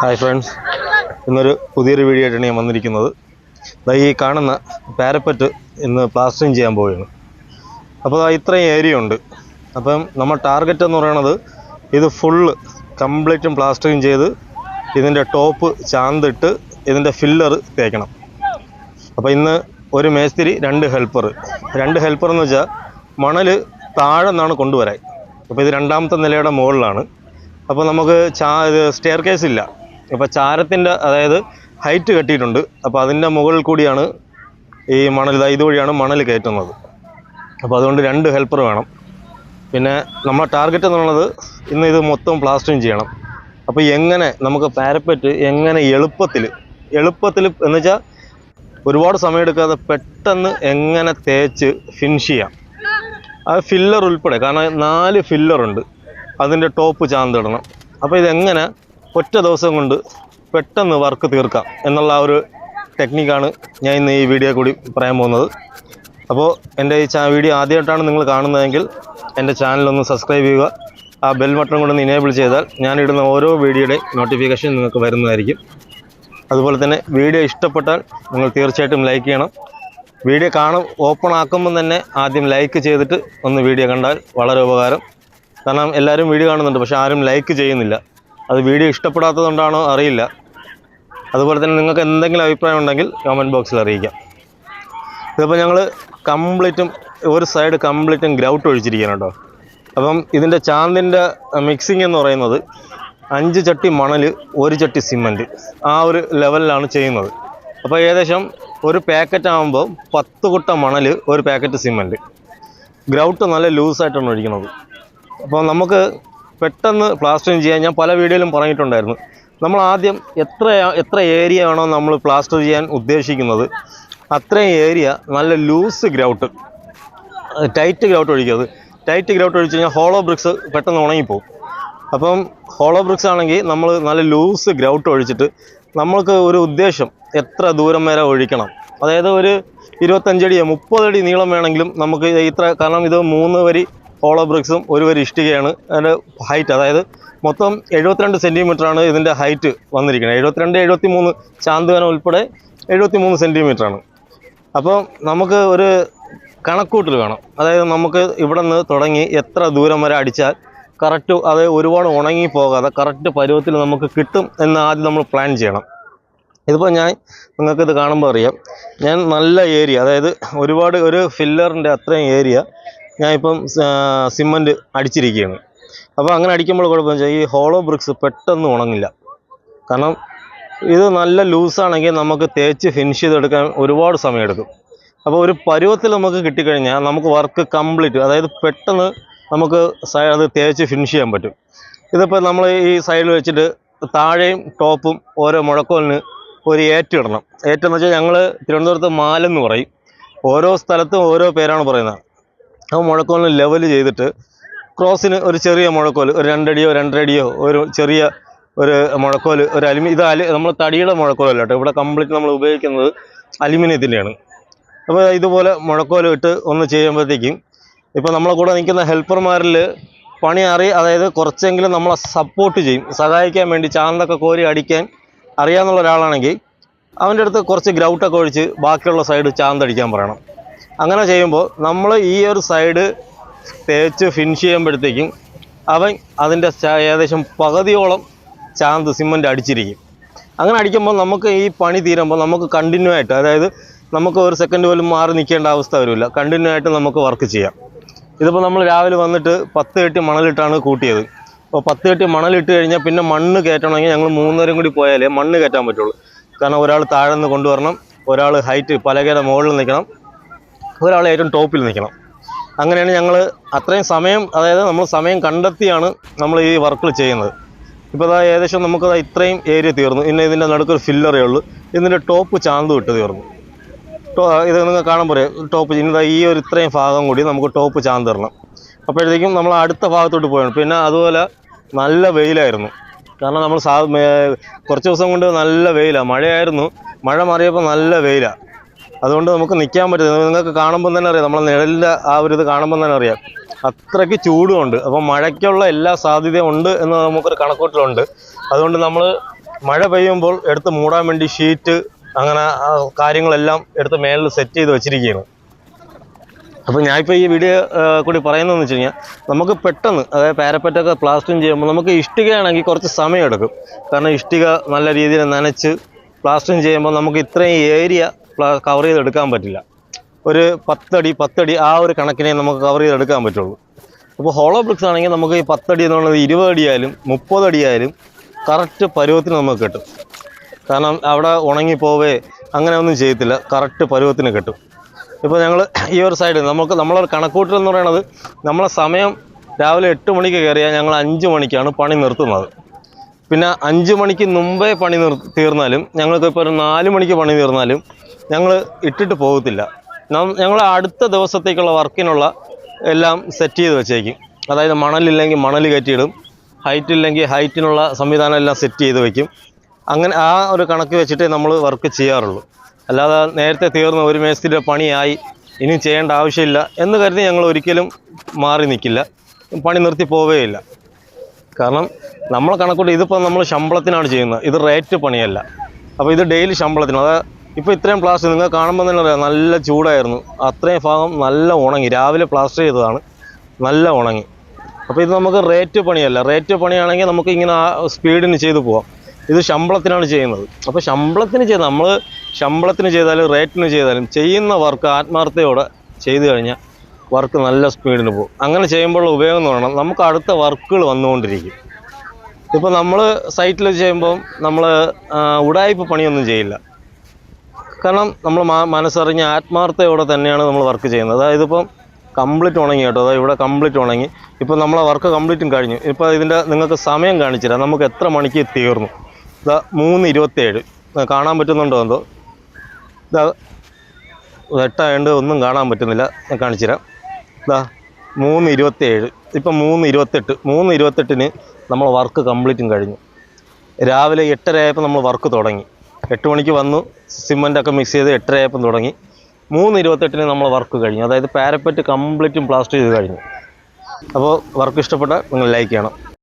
Hi friends ഇന്നൊരു പുതിയൊരു video ആയിട്ടാണ് ഞാൻ വന്നിരിക്കുന്നത്. ഈ കാണുന്ന പാരപ്പറ്റ് ഇന്ന് പ്ലാസ്റ്ററിങ് ചെയ്യാൻ പോവുകയാണ്. അപ്പോൾ ഇത്രയും ഏരിയ ഉണ്ട്. അപ്പം നമ്മൾ ടാർഗറ്റ് എന്ന് പറയുന്നത് ഇത് ഫുള്ള് കംപ്ലീറ്റും പ്ലാസ്റ്ററിങ് ചെയ്ത് ഇതിന്റെ ടോപ്പ് ചാന്തിട്ട് ഇതിന്റെ ഫില്ലർ തേക്കണം. അപ്പോൾ ഇന്ന് ഒരു മേസ്തിരി രണ്ട് ഹെൽപ്പർ രണ്ട് ഹെൽപ്പർ എന്ന് വെച്ചാൽ മണൽ താഴെ നിന്നാണ് കൊണ്ടുവരാൻ. അപ്പോൾ ഇത് രണ്ടാമത്തെ നിലയുടെ മുകളിലാണ്. അപ്പോൾ നമുക്ക് ചാ സ്റ്റെയർ കേസ് ഇല്ല. അപ്പോൾ ചാരത്തിന്റെ അതായത് ഹൈറ്റ് കെട്ടിയിട്ടുണ്ട്. അപ്പോൾ അതിന്റെ മുകളിൽ കൂടിയാണ് ഈ മണൽ. ഇതാ ഇതുവഴിയാണ് മണൽ കയറ്റുന്നത്. അപ്പോൾ അതുകൊണ്ട് രണ്ട് ഹെൽപ്പർ വേണം. പിന്നെ നമ്മുടെ ടാർഗറ്റ് എന്നുള്ളത് ഇന്ന് ഇത് മൊത്തം പ്ലാസ്റ്ററിങ് ചെയ്യണം. അപ്പോൾ എങ്ങനെ നമുക്ക് പാരപ്പറ്റ് എങ്ങനെ എളുപ്പത്തിൽ എളുപ്പത്തിൽ എന്ന് വെച്ചാൽ ഒരുപാട് സമയമെടുക്കാതെ പെട്ടെന്ന് എങ്ങനെ തേച്ച് ഫിനിഷ് ചെയ്യാം. ആ ഫില്ലർ ഉൾപ്പെടെ കാരണം നാല് ഫില്ലറുണ്ട് അതിന്റെ ടോപ്പ് ചാന്തിടണം. അപ്പോൾ ഇതെങ്ങനെ ഒറ്റ ദിവസം കൊണ്ട് പെട്ടെന്ന് വർക്ക് തീർക്കാം എന്നുള്ള ഒരു ടെക്നിക്കാണ് ഞാൻ ഇന്ന് ഈ വീഡിയോ കൂടി പറയാൻ പോകുന്നത്. അപ്പോൾ എന്റെ ഈ ചാ വീഡിയോ ആദ്യമായിട്ടാണ് നിങ്ങൾ കാണുന്നതെങ്കിൽ എന്റെ ചാനലൊന്ന് സബ്സ്ക്രൈബ് ചെയ്യുക. ആ ബെൽ ബട്ടൺ കൂടെ ഒന്ന് ഇനേബിൾ ചെയ്താൽ ഞാനിടുന്ന ഓരോ വീഡിയോയുടെ നോട്ടിഫിക്കേഷൻ നിങ്ങൾക്ക് വരുന്നതായിരിക്കും. അതുപോലെ തന്നെ വീഡിയോ ഇഷ്ടപ്പെട്ടാൽ നിങ്ങൾ തീർച്ചയായിട്ടും ലൈക്ക് ചെയ്യണം. വീഡിയോ കാണും ഓപ്പൺ ആക്കുമ്പം തന്നെ ആദ്യം ലൈക്ക് ചെയ്തിട്ട് ഒന്ന് വീഡിയോ കണ്ടാൽ വളരെ ഉപകാരം. കാരണം എല്ലാവരും വീഡിയോ കാണുന്നുണ്ട് പക്ഷേ ആരും ലൈക്ക് ചെയ്യുന്നില്ല. അത് വീഡിയോ ഇഷ്ടപ്പെടാത്തതുകൊണ്ടാണോ അറിയില്ല. അതുപോലെ തന്നെ നിങ്ങൾക്ക് എന്തെങ്കിലും അഭിപ്രായം ഉണ്ടെങ്കിൽ കമന്റ് ബോക്സിൽ അറിയിക്കാം. ഇതിപ്പോൾ ഞങ്ങൾ കംപ്ലീറ്റും ഒരു സൈഡ് കംപ്ലീറ്റും ഗ്രൗട്ട് ഒഴിച്ചിരിക്കുകയാണ് കേട്ടോ. അപ്പം ഇതിന്റെ ചാന്തിന്റെ മിക്സിംഗ് എന്ന് പറയുന്നത് അഞ്ച് ചട്ടി മണൽ ഒരു ചട്ടി സിമന്റ് ആ ഒരു ലെവലിലാണ് ചെയ്യുന്നത്. അപ്പോൾ ഏകദേശം ഒരു പാക്കറ്റ് ആകുമ്പോൾ പത്ത് കുട്ട മണൽ ഒരു പാക്കറ്റ് സിമന്റ് ഗ്രൗട്ട് നല്ല ലൂസായിട്ടാണ് ഒഴിക്കുന്നത്. അപ്പോൾ നമുക്ക് പെട്ടെന്ന് പ്ലാസ്റ്ററിങ് ചെയ്യാൻ ഞാൻ പല വീഡിയോയിലും പറഞ്ഞിട്ടുണ്ടായിരുന്നു. നമ്മൾ ആദ്യം എത്ര എത്ര ഏരിയ ആണോ നമ്മൾ പ്ലാസ്റ്റർ ചെയ്യാൻ ഉദ്ദേശിക്കുന്നത് അത്രയും ഏരിയ നല്ല ലൂസ് ഗ്രൗട്ട് ടൈറ്റ് ഗ്രൗട്ട് ഒഴിക്കരുത് ടൈറ്റ് ഗ്രൗട്ട് ഒഴിച്ച് കഴിഞ്ഞാൽ ഹോളോ ബ്രിക്സ് പെട്ടെന്ന് ഉണങ്ങിപ്പോവും. അപ്പം ഹോളോ ബ്രിക്സ് ആണെങ്കിൽ നമ്മൾ നല്ല ലൂസ് ഗ്രൗട്ട് ഒഴിച്ചിട്ട് നമ്മൾക്ക് ഒരു ഉദ്ദേശം എത്ര ദൂരം വരെ ഒഴിക്കണം. അതായത് ഒരു ഇരുപത്തഞ്ചടിയോ മുപ്പതടി നീളം വേണമെങ്കിലും നമുക്ക് ഇത്ര കാരണം ഇത് മൂന്ന് വരി ഹോളോ ബ്രിക്സും ഒരു വരി ഇഷ്ടികയാണ്. അതിന്റെ ഹൈറ്റ് അതായത് മൊത്തം എഴുപത്തിരണ്ട് സെന്റിമീറ്ററാണ് ഇതിന്റെ ഹൈറ്റ് വന്നിരിക്കുന്നത്. എഴുപത്തിരണ്ട് എഴുപത്തി മൂന്ന് ചാന്തുവന ഉൾപ്പെടെ എഴുപത്തി മൂന്ന് സെന്റിമീറ്ററാണ് അപ്പോൾ നമുക്ക് ഒരു കണക്കൂട്ടൽ വേണം. അതായത് നമുക്ക് ഇവിടെ നിന്ന് തുടങ്ങി എത്ര ദൂരം വരെ അടിച്ചാൽ കറക്റ്റ് അത് ഒരുപാട് ഉണങ്ങി പോകാതെ കറക്റ്റ് പരുവത്തിൽ നമുക്ക് കിട്ടും എന്ന് ആദ്യം നമ്മൾ പ്ലാൻ ചെയ്യണം. ഇതിപ്പോൾ ഞാൻ നിങ്ങൾക്കിത് കാണുമ്പോൾ അറിയാം. ഞാൻ നല്ല ഏരിയ അതായത് ഒരുപാട് ഒരു ഫില്ലറിന്റെ അത്രയും ഏരിയ ഞാൻ ഇപ്പം സിമന്റ് അടിച്ചിരിക്കുകയാണ്. അപ്പോൾ അങ്ങനെ അടിക്കുമ്പോൾ കുഴപ്പമെന്ന് വെച്ചാൽ ഈ ഹോളോ ബ്രിക്സ് പെട്ടെന്ന് ഉണങ്ങില്ല. കാരണം ഇത് നല്ല ലൂസാണെങ്കിൽ നമുക്ക് തേച്ച് ഫിനിഷ് ചെയ്തെടുക്കാൻ ഒരുപാട് സമയമെടുക്കും. അപ്പോൾ ഒരു പരുവത്തിൽ നമുക്ക് കിട്ടിക്കഴിഞ്ഞാൽ നമുക്ക് വർക്ക് കംപ്ലീറ്റ് അതായത് പെട്ടെന്ന് നമുക്ക് അത് തേച്ച് ഫിനിഷ് ചെയ്യാൻ പറ്റും. ഇതിപ്പോൾ നമ്മൾ ഈ സൈഡിൽ വെച്ചിട്ട് താഴെയും ടോപ്പും ഓരോ മുഴക്കോലിന് ഒരു ഏറ്റിടണം ഏറ്റെന്ന് വെച്ചാൽ ഞങ്ങൾ തിരുവനന്തപുരത്ത് മാലെന്ന് പറയും. ഓരോ സ്ഥലത്തും ഓരോ പേരാണ് പറയുന്നത്. ആ മുഴക്കോലിന് ലെവൽ ചെയ്തിട്ട് ക്രോസിന് ഒരു ചെറിയ മുഴക്കോൽ ഒരു രണ്ടടിയോ രണ്ടരടിയോ ഒരു ചെറിയ ഒരു മുഴക്കോൽ ഒരു അലുമി ഇത് അലു നമ്മൾ തടിയുടെ മുഴക്കോലല്ല കേട്ടോ. ഇവിടെ കംപ്ലീറ്റ് നമ്മൾ ഉപയോഗിക്കുന്നത് അലുമിനിയത്തിന്റെയാണ് അപ്പോൾ ഇതുപോലെ മുഴക്കോൽ ഇട്ട് ഒന്ന് ചെയ്യുമ്പോഴത്തേക്കും ഇപ്പോൾ നമ്മളെ കൂടെ നിൽക്കുന്ന ഹെൽപ്പർമാരിൽ പണി അറി അതായത് കുറച്ചെങ്കിലും നമ്മളെ സപ്പോർട്ട് ചെയ്യും. സഹായിക്കാൻ വേണ്ടി ചാന്തൊക്കെ കോരി അടിക്കാൻ അറിയാമെന്നുള്ള ഒരാളാണെങ്കിൽ അവന്റെ അടുത്ത് കുറച്ച് ഗ്രൗട്ടൊക്കെ ഒഴിച്ച് ബാക്കിയുള്ള സൈഡ് ചാന്തടിക്കാൻ പറയണം. അങ്ങനെ ചെയ്യുമ്പോൾ നമ്മൾ ഈ ഒരു സൈഡ് തേച്ച് ഫിനിഷ് ചെയ്യുമ്പോഴത്തേക്കും അവൻ അതിന്റെ ഏകദേശം പകുതിയോളം ചാന്ത് സിമന്റ് അടിച്ചിരിക്കും. അങ്ങനെ അടിക്കുമ്പോൾ നമുക്ക് ഈ പണി തീരുമ്പോൾ നമുക്ക് കണ്ടിന്യൂ ആയിട്ട് അതായത് നമുക്ക് ഒരു സെക്കൻഡ് പോലും മാറി നിൽക്കേണ്ട അവസ്ഥ വരില്ല. കണ്ടിന്യൂ ആയിട്ട് നമുക്ക് വർക്ക് ചെയ്യാം. ഇതിപ്പോൾ നമ്മൾ രാവിലെ വന്നിട്ട് പത്ത് കെട്ടി മണലിട്ടാണ് കൂട്ടിയത്. അപ്പോൾ പത്ത് കെട്ടി മണലിട്ട് കഴിഞ്ഞാൽ പിന്നെ മണ്ണ് കയറ്റണമെങ്കിൽ ഞങ്ങൾ മൂന്നേരം കൂടി പോയാലേ മണ്ണ് കയറ്റാൻ പറ്റുള്ളൂ. കാരണം ഒരാൾ താഴെ നിന്ന് കൊണ്ടുവരണം ഒരാൾ ഹൈറ്റ് പലകയുടെ മുകളിൽ നിൽക്കണം ഒരാൾ ഏറ്റവും ടോപ്പിൽ നിൽക്കണം. അങ്ങനെയാണ് ഞങ്ങൾ അത്രയും സമയം അതായത് നമ്മൾ സമയം കണ്ടെത്തിയാണ് നമ്മൾ ഈ വർക്കുകൾ ചെയ്യുന്നത്. ഇപ്പോൾ അതാ ഏകദേശം നമുക്കത് ഇത്രയും ഏരിയ തീർന്നു. ഇന്ന് ഇതിന്റെ നടുക്കൊരു ഫില്ലറേ ഉള്ളൂ. ഇതിന്റെ ടോപ്പ് ചാന്ത് വിട്ട് തീർന്നു. ഇത് നിങ്ങൾ കാണാൻ കാണുമ്പോൾ ടോപ്പ് ഇനി ഈ ഒരു ഇത്രയും ഭാഗം കൂടി നമുക്ക് ടോപ്പ് ചാന്ത് തരണം. അപ്പോഴത്തേക്കും നമ്മൾ അടുത്ത ഭാഗത്തോട്ട് പോയാണ് പിന്നെ അതുപോലെ നല്ല വെയിലായിരുന്നു. കാരണം നമ്മൾ സാ കുറച്ച് ദിവസം കൊണ്ട് നല്ല വെയിലാണ് മഴയായിരുന്നു. മഴ മാറിയപ്പോൾ നല്ല വെയിലാണ് അതുകൊണ്ട് നമുക്ക് നിൽക്കാൻ പറ്റുന്നത് നിങ്ങൾക്ക് കാണുമ്പോൾ തന്നെ അറിയാം. നമ്മളെ നിഴലിന്റെ ആ ഒരു ഇത് കാണുമ്പോൾ തന്നെ അറിയാം. അത്രയ്ക്ക് ചൂടുമുണ്ട്. അപ്പം മഴയ്ക്കുള്ള എല്ലാ സാധ്യതയും ഉണ്ട് എന്ന് നമുക്കൊരു കണക്കൂട്ടിലുണ്ട്. അതുകൊണ്ട് നമ്മൾ മഴ പെയ്യുമ്പോൾ എടുത്ത് മൂടാൻ വേണ്ടി ഷീറ്റ് അങ്ങനെ കാര്യങ്ങളെല്ലാം എടുത്ത് മേളിൽ സെറ്റ് ചെയ്ത് വെച്ചിരിക്കുകയാണ്. അപ്പോൾ ഞാനിപ്പോൾ ഈ വീഡിയോ കൂടി പറയുന്നതെന്ന് വെച്ച് കഴിഞ്ഞാൽ നമുക്ക് പെട്ടെന്ന് അതായത് പാരപ്പറ്റൊക്കെ പ്ലാസ്റ്റിങ് ചെയ്യുമ്പോൾ നമുക്ക് ഇഷ്ടികയാണെങ്കിൽ കുറച്ച് സമയം എടുക്കും കാരണം ഇഷ്ടിക നല്ല രീതിയിൽ നനച്ച് പ്ലാസ്റ്റിങ് ചെയ്യുമ്പോൾ നമുക്ക് ഇത്രയും ഏരിയ കവർ ചെയ്തെടുക്കാൻ പറ്റില്ല. ഒരു പത്തടി പത്തടി ആ ഒരു കണക്കിനെ നമുക്ക് കവർ ചെയ്തെടുക്കാൻ പറ്റുള്ളൂ. അപ്പോൾ ഹോളോ ബ്രിക്സ് ആണെങ്കിൽ നമുക്ക് ഈ പത്തടി എന്നുള്ളത് ഇരുപത് അടിയായാലും മുപ്പത് അടിയായാലും കറക്റ്റ് പരുവത്തിന് നമുക്ക് കിട്ടും. കാരണം അവിടെ ഉണങ്ങിപ്പോവേ അങ്ങനെ ഒന്നും ചെയ്യത്തില്ല കറക്റ്റ് പരുവത്തിന് കിട്ടും. ഇപ്പോൾ ഞങ്ങൾ ഈ ഒരു സൈഡിൽ നമുക്ക് നമ്മളൊരു കണക്കൂട്ടൽ എന്ന് പറയുന്നത് നമ്മളെ സമയം രാവിലെ എട്ട് മണിക്ക് കയറിയാൽ ഞങ്ങൾ അഞ്ച് മണിക്കാണ് പണി നിർത്തുന്നത്. പിന്നെ അഞ്ച് മണിക്ക് മുമ്പേ പണി നിർ തീർന്നാലും ഞങ്ങൾക്ക് ഇപ്പോൾ ഒരു നാല് മണിക്ക് പണി തീർന്നാലും ഞങ്ങൾ ഇട്ടിട്ട് പോകത്തില്ല. ഞങ്ങൾ അടുത്ത ദിവസത്തേക്കുള്ള വർക്കിനുള്ള എല്ലാം സെറ്റ് ചെയ്ത് വെച്ചേക്കും. അതായത് മണലില്ലെങ്കിൽ മണൽ കയറ്റിയിടും. ഹൈറ്റ് ഇല്ലെങ്കിൽ ഹൈറ്റിനുള്ള സംവിധാനം എല്ലാം സെറ്റ് ചെയ്ത് വയ്ക്കും അങ്ങനെ ആ ഒരു കണക്ക് വെച്ചിട്ടേ നമ്മൾ വർക്ക് ചെയ്യാറുള്ളൂ. അല്ലാതെ നേരത്തെ തീർന്ന ഒരു മേസ്തിരിയുടെ പണിയായി ഇനി ചെയ്യേണ്ട ആവശ്യമില്ല എന്ന് കരുതി ഞങ്ങൾ ഒരിക്കലും മാറി നിൽക്കില്ല. പണി നിർത്തി പോവുകയില്ല. കാരണം നമ്മൾ കണക്കൂട്ട് ഇതിപ്പോൾ നമ്മൾ ശമ്പളത്തിനാണ് ചെയ്യുന്നത്. ഇത് റേറ്റ് പണിയല്ല. അപ്പോൾ ഇത് ഡെയിലി ശമ്പളത്തിന്. അതായത് ഇപ്പോൾ ഇത്രയും പ്ലാസ്റ്റർ നിങ്ങൾ കാണുമ്പോൾ തന്നെ അറിയാം നല്ല ചൂടായിരുന്നു. അത്രയും ഭാഗം നല്ല ഉണങ്ങി. രാവിലെ പ്ലാസ്റ്റർ ചെയ്തതാണ്. നല്ല ഉണങ്ങി. അപ്പോൾ ഇത് നമുക്ക് റേറ്റ് പണിയല്ല. റേറ്റ് പണിയാണെങ്കിൽ നമുക്ക് ഇങ്ങനെ ആ സ്പീഡിന് ചെയ്തു പോവാം. ഇത് ശമ്പളത്തിനാണ് ചെയ്യുന്നത്. അപ്പോൾ ശമ്പളത്തിന് ചെയ്ത് നമ്മൾ ശമ്പളത്തിന് ചെയ്താലും റേറ്റിന് ചെയ്താലും ചെയ്യുന്ന വർക്ക് ആത്മാർത്ഥയോടെ ചെയ്തു കഴിഞ്ഞാൽ വർക്ക് നല്ല സ്പീഡിന് പോകും. അങ്ങനെ ചെയ്യുമ്പോഴുള്ള ഉപയോഗം എന്ന് പറഞ്ഞാൽ നമുക്ക് അടുത്ത വർക്കുകൾ വന്നുകൊണ്ടിരിക്കും. ഇപ്പോൾ നമ്മൾ സൈറ്റിൽ ചെയ്യുമ്പം നമ്മൾ ഉടായ്പ പണിയൊന്നും ചെയ്യില്ല. കാരണം നമ്മൾ മനസ്സറിഞ്ഞ ആത്മാർത്ഥയോടെ തന്നെയാണ് നമ്മൾ വർക്ക് ചെയ്യുന്നത്. അതായത് ഇപ്പം കംപ്ലീറ്റ് ഉണങ്ങി കേട്ടോ. അതായത് ഇവിടെ കംപ്ലീറ്റ് ഉണങ്ങി. ഇപ്പോൾ നമ്മളെ വർക്ക് കംപ്ലീറ്റും കഴിഞ്ഞു. ഇപ്പോൾ ഇതിന്റെ നിങ്ങൾക്ക് സമയം കാണിച്ചുതരാം. നമുക്ക് എത്ര മണിക്ക് തീർന്നു? ഇതാ മൂന്ന് ഇരുപത്തേഴ് കാണാൻ പറ്റുന്നുണ്ടോ എന്തോ? ഇതാ എട്ടായണ്ട് ഒന്നും കാണാൻ പറ്റുന്നില്ല. ഞാൻ കാണിച്ചുതരാം. ഇതാ മൂന്ന് ഇരുപത്തേഴ് ഇപ്പം മൂന്ന് ഇരുപത്തെട്ട് മൂന്ന് ഇരുപത്തെട്ടിന് നമ്മൾ വർക്ക് കംപ്ലീറ്റും കഴിഞ്ഞു. രാവിലെ എട്ടര ആയപ്പോൾ നമ്മൾ വർക്ക് തുടങ്ങി. എട്ട് മണിക്ക് വന്നു സിമന്റൊക്കെ മിക്സ് ചെയ്ത് എട്ടരയായപ്പം തുടങ്ങി. മൂന്ന് ഇരുപത്തെട്ടിന് നമ്മൾ വർക്ക് കഴിഞ്ഞു. അതായത് പാരപ്പറ്റ് കംപ്ലീറ്റും പ്ലാസ്റ്റർ ചെയ്ത് കഴിഞ്ഞു. അപ്പോൾ വർക്ക് ഇഷ്ടപ്പെട്ടാൽ നിങ്ങൾ ലൈക്ക് ചെയ്യണം.